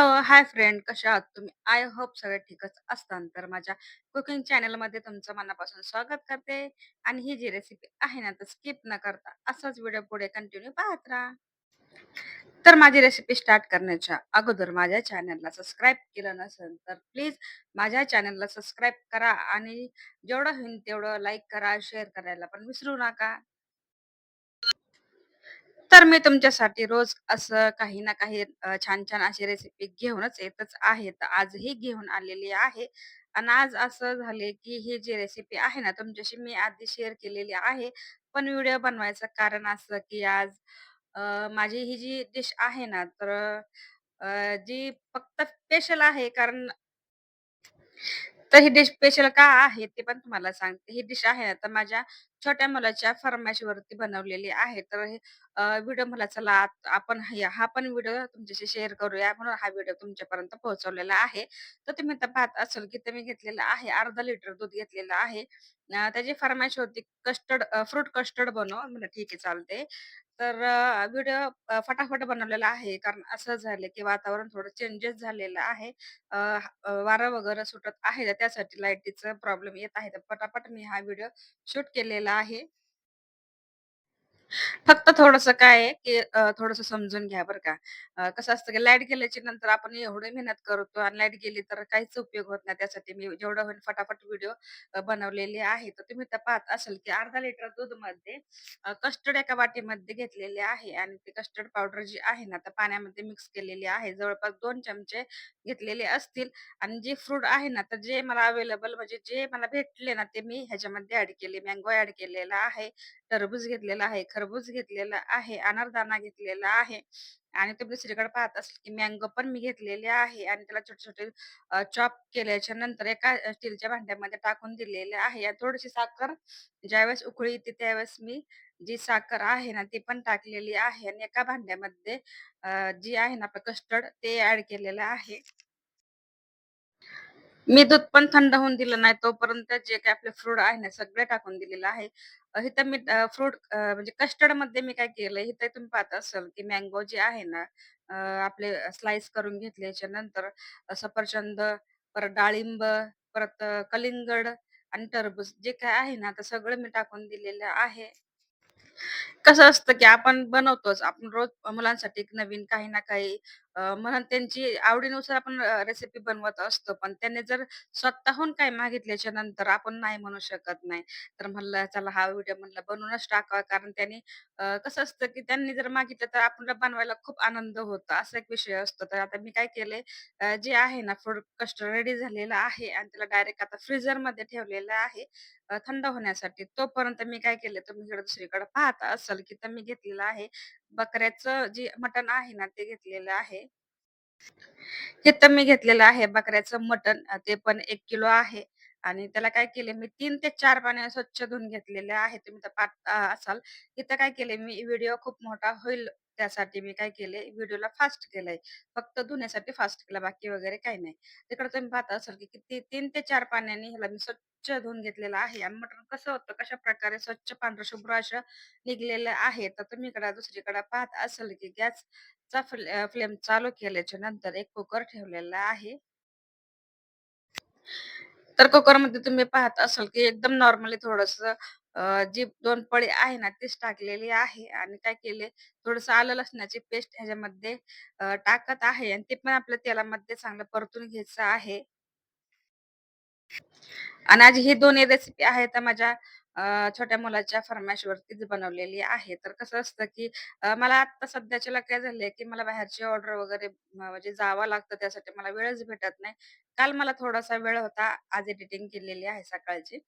Hello, hi friend कशा आहात तुम्ही? आय होप सगळे ठीकच असतान तर माझ्या कुकिंग चॅनलमध्ये तुमचं मनापासून स्वागत करते आणि ही जी रेसिपी आहे ना, तर स्किप न करता असाच व्हिडिओ पुढे कंटिन्यू पाहत राहा. तर माझी रेसिपी स्टार्ट करण्याच्या अगोदर माझ्या चॅनलला सबस्क्राईब केलं नसेल, तर प्लीज माझ्या चॅनलला सबस्क्राईब करा आणि जेवढं होईल तेवढं लाईक करा, शेअर करायला पण विसरू नका. तर मी तुमच्यासाठी रोज असं काही ना काही अ, छान-छान अशी रेसिपी घेऊनच येतच आहे. तर आजही घेऊन आलेली आहे आणि आज असं झाले, की ही जी रेसिपी आहे ना, तुमच्याशी मी आधी शेअर केलेली आहे. पण व्हिडिओ बनवायचं कारण असं, की आज अ, माझी ही जी डिश आहे ना, तर अ, जी फक्त स्पेशल आहे कारण तर ही डिश स्पेशल का आहे ते पण तुम्हाला सांगते. ही डिश आहे ना, तर माझ्या छोट्या मुलाच्या फर्माईशवरती बनवलेली आहे. तर हे अ, व्हिडिओ मला चला आत आपण हे हा पण व्हिडिओ तुमच्याशी शेअर करूया म्हणून हा व्हिडिओ तुमच्यापर्यंत पोहोचवलेला आहे. तर तुम्ही आता पाहत असाल, की तुम्ही मी घेतलेलं आहे अर्धा लिटर दूध घेतलेलं आहे. अ, त्याची फर्माईश होती कस्टर्ड फ्रूट कस्टर्ड बनव. म्हणलं ठीक आहे चालते. तर अ, व्हिडिओ अ, फटाफट बनवलेला आहे. कारण असं झालं, की वातावरण थोडं चेंजेस झालेलं आहे. अ, अ, वारं वगैरे सुटत आहे, त्यासाठी लाईटीचा प्रॉब्लेम येत आहे. तर पटापट मी हा व्हिडिओ शूट केलेला आहे. फक्त थोडंसं काय आहे, की अ, थोडंसं समजून घ्या बरं का. अ, कसं असतं, की लाइट गेल्याच्यानंतर आपण एवढी मेहनत करतो आणि लाइट गेली तर काहीच उपयोग होत नाही. त्यासाठी मी जेवढं होईल फटाफट व्हिडिओ अ, बनवलेले आहे. तर तुम्ही तर पाहत असाल, की अर्धा लिटर दूधमध्ये अ, कस्टर्ड एका वाटीमध्ये घेतलेले आहे आणि ते कस्टर्ड पावडर जी आहे ना, तर पाण्यामध्ये मिक्स केलेली आहे. जवळपास 2 चमचे घेतलेले असतील आणि जे फ्रूट आहे ना, तर जे मला अवेलेबल म्हणजे जे मला भेटले ना, ते मी ह्याच्यामध्ये ॲड केले. मँगो ॲड केलेला आहे. टरबूज घेतलेला आहे, खरबूज घेतलेला आहे, अनारदाना घेतलेला आहे आणि तुम्ही दुसरीकडे पाहत असाल की मँगो पण मी घेतलेले आहे आणि त्याला छोटे-छोटे चॉप केल्याच्यानंतर एका स्टीलच्या भांड्यामध्ये टाकून दिलेले आहे. थोडीशी साखर ज्यावेळेस उकळी येते त्यावेळेस मी जी साखर आहे ना, ती पण टाकलेली आहे आणि एका भांड्यामध्ये अ, जी आहे ना आपलं कस्टर्ड ते ऍड केलेलं आहे. मी दूध पण थंड होऊन दिलं नाही तोपर्यंत जे काही आपले फ्रूट आहे ना, सगळे टाकून दिलेलं आहे. इथं मी फ्रूट म्हणजे कस्टर्डमध्ये मी काय केलंय, इथं तुम्ही पाहत असाल, की मँगो जे आहे ना, आपले स्लाइस करून घेतल्याच्या नंतर सफरचंद, परत डाळिंब, परत कलिंगड आणि टरबूज जे काय आहे ना, तर सगळं मी टाकून दिलेलं आहे. कसं असतं, की आपण बनवतोच. आपण रोज मुलांसाठी नवीन काही ना काही अ, म्हणून त्यांची आवडीनुसार आपण अ, रेसिपी बनवत असतो. पण त्यांनी जर स्वतःहून काही मागितल्याच्या नंतर आपण नाही म्हणू शकत नाही. तर म्हणलं चला हा व्हिडिओ म्हणलं बनवूनच टाकावा. कारण त्यांनी अ, कसं असतं, की त्यांनी जर मागितलं तर आपल्याला बनवायला खूप आनंद होतो. असा एक विषय असतो. तर आता मी काय केलंय अ, जे आहे ना फूड कस्टर्ड रेडी झालेला आहे आणि त्याला डायरेक्ट आता फ्रीझरमध्ये ठेवलेलं आहे. अ, थंड होण्यासाठी. तोपर्यंत मी काय केलं, तुम्ही इकडे दुसरीकडे पाहत असाल, की तर मी घेतलेलं आहे. बकऱ्याचं जे मटण आहे ना, ते घेतलेलं आहे. हे तर मी घेतलेलं आहे. बकऱ्याचं मटण ते पण एक किलो आहे. आणि त्याला काय केले मी 3 ते 4 पाण्याने स्वच्छ धुवून घेतलेले आहे. तुम्ही तर पाहत अ, असाल. इथं काय केले मी व्हिडिओ खूप मोठा होईल त्यासाठी मी काय केले व्हिडिओला फास्ट केलंय. फक्त धुण्यासाठी फास्ट केला बाकी वगैरे काही नाही. तिकडे तुम्ही पाहत असाल की किती 3 ते 4 पाण्याने ह्याला मी स्वच्छ धुवून घेतलेलं आहे आणि मटण कसं होतं कशाप्रकारे स्वच्छ पांढरं शुभ्र असं निघलेलं आहे. तर तुम्ही इकडं दुसरीकडे पाहत असाल की गॅसचा फ्लेम चालू केल्याच्यानंतर एक कुकर ठेवलेला आहे. तर कुकरमध्ये तुम्ही पाहत असाल, की एकदम नॉर्मली थोडस जी दोन पळी आहे ना, तीच टाकलेली आहे आणि काय केले, थोडस आलं लसणाची पेस्ट ह्याच्यामध्ये टाकत आहे आणि ते पण आपल्या तेलामध्ये चांगलं परतून घ्यायचं आहे. आणि आज ही दोन्ही रेसिपी आहेत तर माझ्या अ, छोट्या मुलाच्या फर्माईशवरतीच बनवलेली आहे. तर कसं असतं, की अ, मला आत्ता सध्याच्याला काय झालंय, की मला बाहेरची ऑर्डर वगैरे म्हणजे जावं लागतं त्यासाठी मला वेळच भेटत नाही. काल मला थोडासा वेळ होता. आज एडिटिंग केलेली आहे सकाळची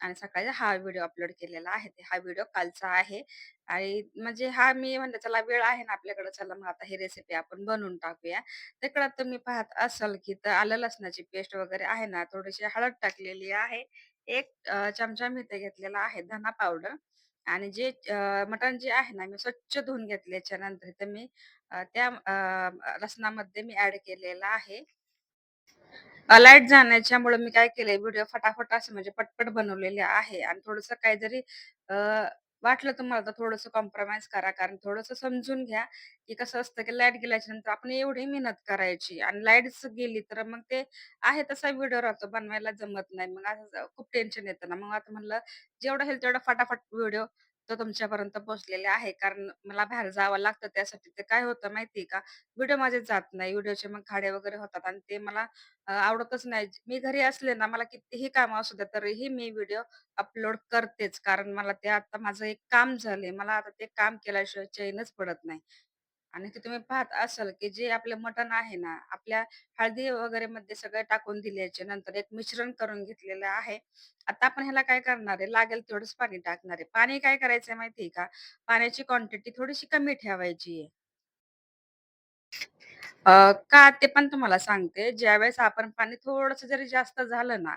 आणि सकाळी हा व्हिडिओ अपलोड केलेला आहे. ते हा व्हिडिओ कालचा आहे आणि म्हणजे हा मी म्हणलं चला वेळ आहे ना आपल्याकडे चला मग आता ही रेसिपी आपण बनवून टाकूया. तिकडं तुम्ही पाहत असाल, की तर आलं लसणाची पेस्ट वगैरे आहे ना, थोडीशी हळद टाकलेली आहे. एक अ, चमचा मी इथे घेतलेला आहे धना पावडर आणि जे अ, मटण जे आहे ना, मी स्वच्छ धुवून घेतल्याच्या नंतर इथे मी अ, त्या अ, लसणामध्ये मी ॲड केलेला आहे. अ, लाइट जाण्याच्यामुळे मी काय केलंय व्हिडिओ फटाफट असं म्हणजे पटपट बनवलेले आहे आणि थोडंसं काहीतरी वाटलं तुम्हाला तर थोडस कॉम्प्रोमाइज करा. कारण थोडस समजून घ्या, की कसं असतं, की लाइट गेल्याच्यानंतर आपण एवढी मेहनत करायची आणि लाईटच गेली तर मग ते आहे तसा व्हिडिओ राहतो, बनवायला जमत नाही. मग असं खूप टेन्शन येतं ना. मग आता म्हणलं जेवढं होईल तेवढा फटाफट व्हिडिओ तो तुमच्यापर्यंत पोहोचलेले आहे. कारण मला बाहेर जावं लागतं त्यासाठी. ते काय होतं माहिती का, व्हिडिओ माझे जात नाही. व्हिडिओचे मग खाडे वगैरे होतात आणि ते मला अ, आवडतच नाही. मी घरी असले ना, मला कितीही कामं असू द्या, तरीही मी व्हिडिओ अपलोड करतेच. कारण मला ते आता माझं एक काम झालंय. मला आता ते काम केल्याशिवाय चैनच पडत नाही. आणि ते तुम्ही पाहत असाल, की जे आपलं मटण आहे ना, आपल्या हळदी वगैरे मध्ये सगळं टाकून दिल्याच्या नंतर एक मिश्रण करून घेतलेलं आहे. आता आपण ह्याला काय करणार आहे, लागेल तेवढंच पाणी टाकणार आहे. पाणी काय करायचंय माहिती का? पाण्याची क्वांटिटी थोडीशी कमी ठेवायची आहे. का ते पण तुम्हाला सांगते. ज्यावेळेस आपण पाणी थोडस जरी जास्त झालं ना,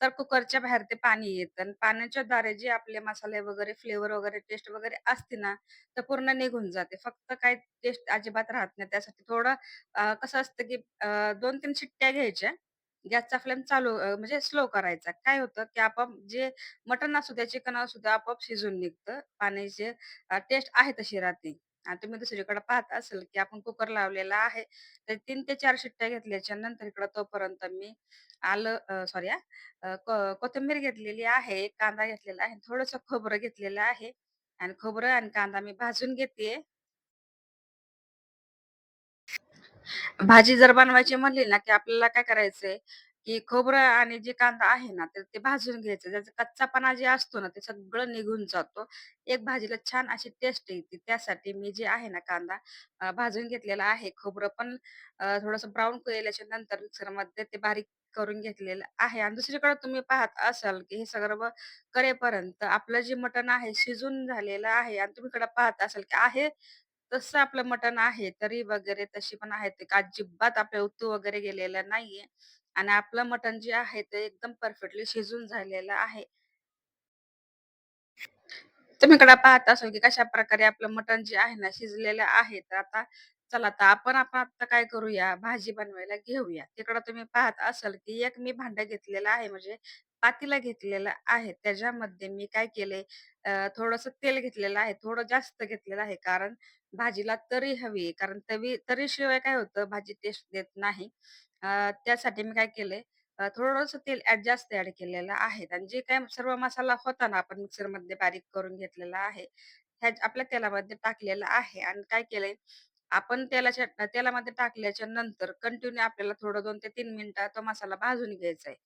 तर कुकरच्या बाहेर ते पाणी येतं आणि पाण्याच्या द्वारे जे आपले मसाले वगैरे, फ्लेवर वगैरे, टेस्ट वगैरे असते ना, तर पूर्ण निघून जाते. फक्त काही टेस्ट अजिबात राहत नाही. त्यासाठी थोडं अ, कसं असतं, की अ, 2-3 शिट्ट्या घ्यायच्या. गॅसचा फ्लेम चालू अ, म्हणजे स्लो करायचा. काय होतं, की आपोआप जे मटण असू द्या, चिकन असू द्या, आपोआप शिजून निघतं. पाण्याचे टेस्ट आहे तशी राहते. आणि तुम्ही दुसरीकडे पाहत असाल, की आपण कुकर लावलेला आहे. तर तीन ते चार शिट्ट्या घेतल्याच्या नंतर इकडं तोपर्यंत मी आलं सॉरी कोथिंबीर घेतलेली आहे, कांदा घेतलेला आहे, थोडंसं खोबरं घेतलेलं आहे आणि खोबरं आणि कांदा मी भाजून घेते भाजी जर बनवायची म्हणली ना, की आपल्याला काय करायचंय, की खोबरं आणि जे कांदा आहे ना, तर ते भाजून घ्यायचं. त्याचा कच्चापणा जे असतो ना, ते सगळं निघून जातो. एक भाजीला छान अशी टेस्ट येते. त्यासाठी मी जे आहे ना कांदा अ, भाजून घेतलेला आहे. खोबरं पण अ, थोडंसं ब्राउन केल्याच्यानंतर मिक्सरमध्ये ते बारीक करून घेतलेलं आहे. आणि दुसरीकडे तुम्ही पाहत असाल, की हे सगळं करेपर्यंत आपलं जे मटण आहे शिजून झालेलं आहे आणि तुम्ही इकडे पाहत असाल, की आहे तसं आपलं मटण आहे, तरी वगैरे तशी पण आहे ते अजिबात आपल्या उतू वगैरे गेलेलं नाहीये आणि आपलं मटण जे आहे ते एकदम परफेक्टली शिजून झालेलं आहे. तुम्ही इकडे पाहत असाल, की कशा प्रकारे आपलं मटण जे आहे ना, शिजलेलं आहे. तर आता चला आता आपण आपण आता काय करूया, भाजी बनवायला घेऊया. तिकडं तुम्ही पाहत असाल, की एक मी भांडं घेतलेलं आहे, म्हणजे पातीला घेतलेलं आहे. त्याच्यामध्ये मी काय केलंय, अ, थोडंसं तेल घेतलेलं आहे. थोडं जास्त घेतलेलं आहे, कारण भाजीला तरी हवी आहे. कारण तवी तरीशिवाय काय होतं, भाजी टेस्ट देत नाही. अ, त्यासाठी मी काय केलंय, अ, थोडंसं तेल ॲड जास्त ॲड केलेलं आहे आणि जे काही सर्व मसाला होता ना, आपण मिक्सरमध्ये बारीक करून घेतलेला आहे, ह्या आपल्या तेलामध्ये टाकलेला आहे आणि काय केलंय, आपण तेलाच्या तेलामध्ये टाकल्याच्या नंतर कंटिन्यू आपल्याला थोडं 2 ते 3 मिनिटं तो मसाला भाजून घ्यायचा आहे.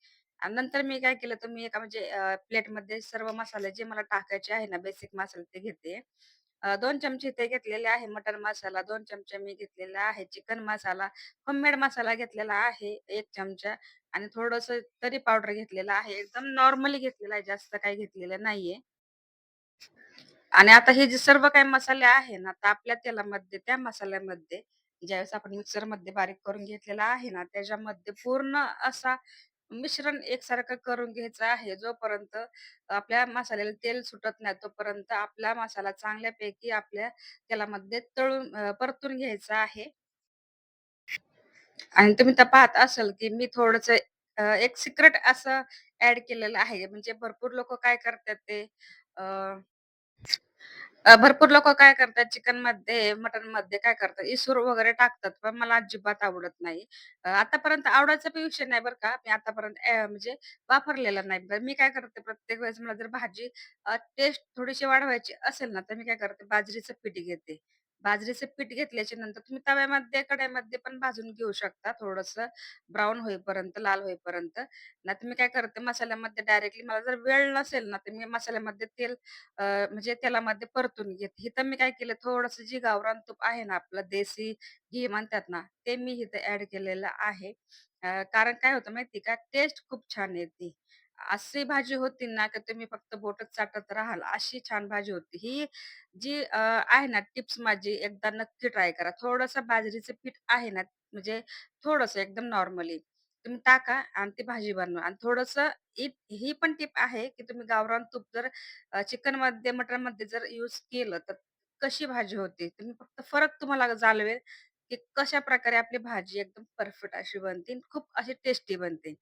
आणि नंतर मी काय केलं, तर मी एका म्हणजे प्लेटमध्ये सर्व मसाले जे मला टाकायचे आहे ना, बेसिक मसाले ते घेते. अ, 2 चमचे ते घेतलेले आहे मटन मसाला, दोन चमचे मी घेतलेला आहे चिकन मसाला, होममेड मसाला घेतलेला आहे एक चमचा आणि थोडस तरी पावडर घेतलेला आहे. एकदम नॉर्मली घेतलेला आहे, जास्त काही घेतलेलं नाहीये. आणि आता हे जे सर्व काही मसाले आहे ना, तर आपल्या तेलामध्ये त्या मसाल्यामध्ये ज्यावेळेस आपण मिक्सरमध्ये बारीक करून घेतलेला आहे ना, त्याच्यामध्ये पूर्ण असा मिश्रण एकसारखं करून घ्यायचं आहे. जोपर्यंत आपल्या मसाल्याला तेल सुटत नाही, तोपर्यंत आपला मसाला चांगल्यापैकी आपल्या तेलामध्ये तळून परतून घ्यायचा आहे. आणि तुम्ही तर पाहत असाल, की मी थोडंसं एक सिक्रेट असं ॲड केलेलं आहे. म्हणजे भरपूर लोक काय करतात ते अ, भरपूर लोकं काय करतात चिकनमध्ये, मटनमध्ये काय करतात इसूर वगैरे टाकतात, पण मला अजिबात आवडत नाही. अ, आतापर्यंत आवडायचा पण विषय नाही बरं का. मी आतापर्यंत अ, म्हणजे वापरलेला नाही. तर मी काय करते प्रत्येक वेळेस मला जर भाजी टेस्ट थोडीशी वाढवायची असेल ना, तर मी काय करते बाजरीचं पीठ घेते. बाजरीचं पीठ घेतल्याच्या नंतर तुम्ही तव्यामध्ये, कढईमध्ये पण भाजून घेऊ शकता थोडंसं ब्राऊन होईपर्यंत, लाल होईपर्यंत. नाहीतर मी काय करते मसाल्यामध्ये डायरेक्टली मला जर वेळ नसेल ना, तर मी मसाल्यामध्ये तेल म्हणजे तेलामध्ये परतून घेते. इथं मी काय केलं थोडस जी गावरान तूप आहे ना आपलं देसी घी म्हणतात ना, ते मी इथं ऍड केलेलं आहे. कारण काय होतं माहिती का टेस्ट खूप छान येते. अशी भाजी होती ना, की तुम्ही फक्त बोटच चाटत राहाल, अशी छान भाजी होती. ही जी अ, आहे ना टिप्स माझी एकदा नक्की ट्राय करा. थोडंसं बाजरीचं पीठ आहे ना, म्हणजे थोडंसं एकदम नॉर्मली तुम्ही टाका आणि ती भाजी बनवा आणि थोडंसं ही ही पण टिप आहे, की तुम्ही गावरान तूप जर अ, चिकनमध्ये, मटनमध्ये जर यूज केलं, तर कशी भाजी होते. तुम्ही फक्त फरक तुम्हाला जाणवेल. की कशाप्रकारे आपली भाजी एकदम परफेक्ट अशी बनते आणि खूप अशी टेस्टी बनते.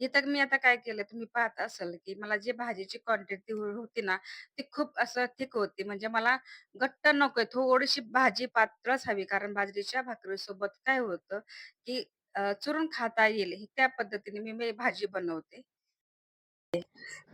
इथं मी आता काय केलं तुम्ही पाहत असाल, की मला जी भाजीची क्वांटिटी होती ना, ती खूप असं थिक होती. म्हणजे मला घट्ट नकोय, थोडीशी भाजी पातळच हवी. कारण बाजरीच्या भाकरीसोबत काय होतं, की अ, चुरून खाता येईल त्या पद्धतीने मी मी भाजी बनवते.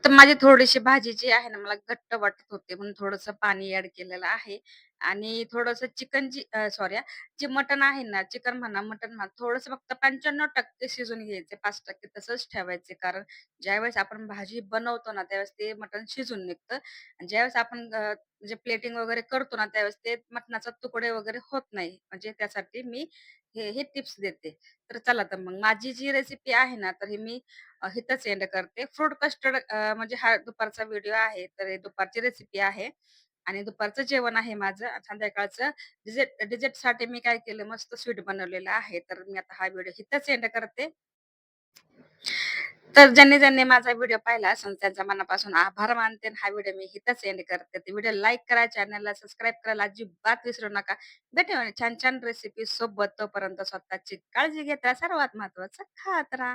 तर माझी थोडीशी भाजी जी आहे ना, मला घट्ट वाटत होते म्हणून थोडंसं पाणी ऍड केलेलं आहे आणि थोडंसं चिकन जी सॉरी जे मटण आहे ना, चिकन म्हणा, मटण म्हणा, थोडंसं फक्त 95% शिजून घ्यायचे, पाच टक्के तसंच ठेवायचे. कारण ज्यावेळेस आपण भाजी बनवतो ना, त्यावेळेस ते मटण शिजून निघतं आणि ज्यावेळेस आपण अ, म्हणजे प्लेटिंग वगैरे करतो ना, त्यावेळेस ते मटणाचा तुकडे वगैरे होत नाही. म्हणजे त्यासाठी मी हे, हे टिप्स देते. तर चला तर मग माझी जी रेसिपी आहे ना, तर ही मी अ, इथंच एंड करते. फ्रूट कस्टर्ड म्हणजे हा दुपारचा व्हिडिओ आहे. तर हे दुपारची रेसिपी आहे आणि दुपारचं जेवण आहे माझं. आणि संध्याकाळचं डिझेटसाठी मी काय केलं, मस्त स्वीट बनवलेलं आहे. तर मी आता हा व्हिडिओ इथंच एंड करते. तर ज्यांनी-ज्यांनी माझा व्हिडिओ पाहिला असेल, त्यांचा मनापासून आभार मानते हा व्हिडिओ मी हितच एंड करते. व्हिडिओ लाईक करा, चॅनलला सबस्क्राईब करायला अजिबात विसरू नका. भेटूया छान-छान रेसिपी सोबत. तोपर्यंत स्वतःची काळजी घेत राहा. सर्वात महत्त्वाचं खात राहा.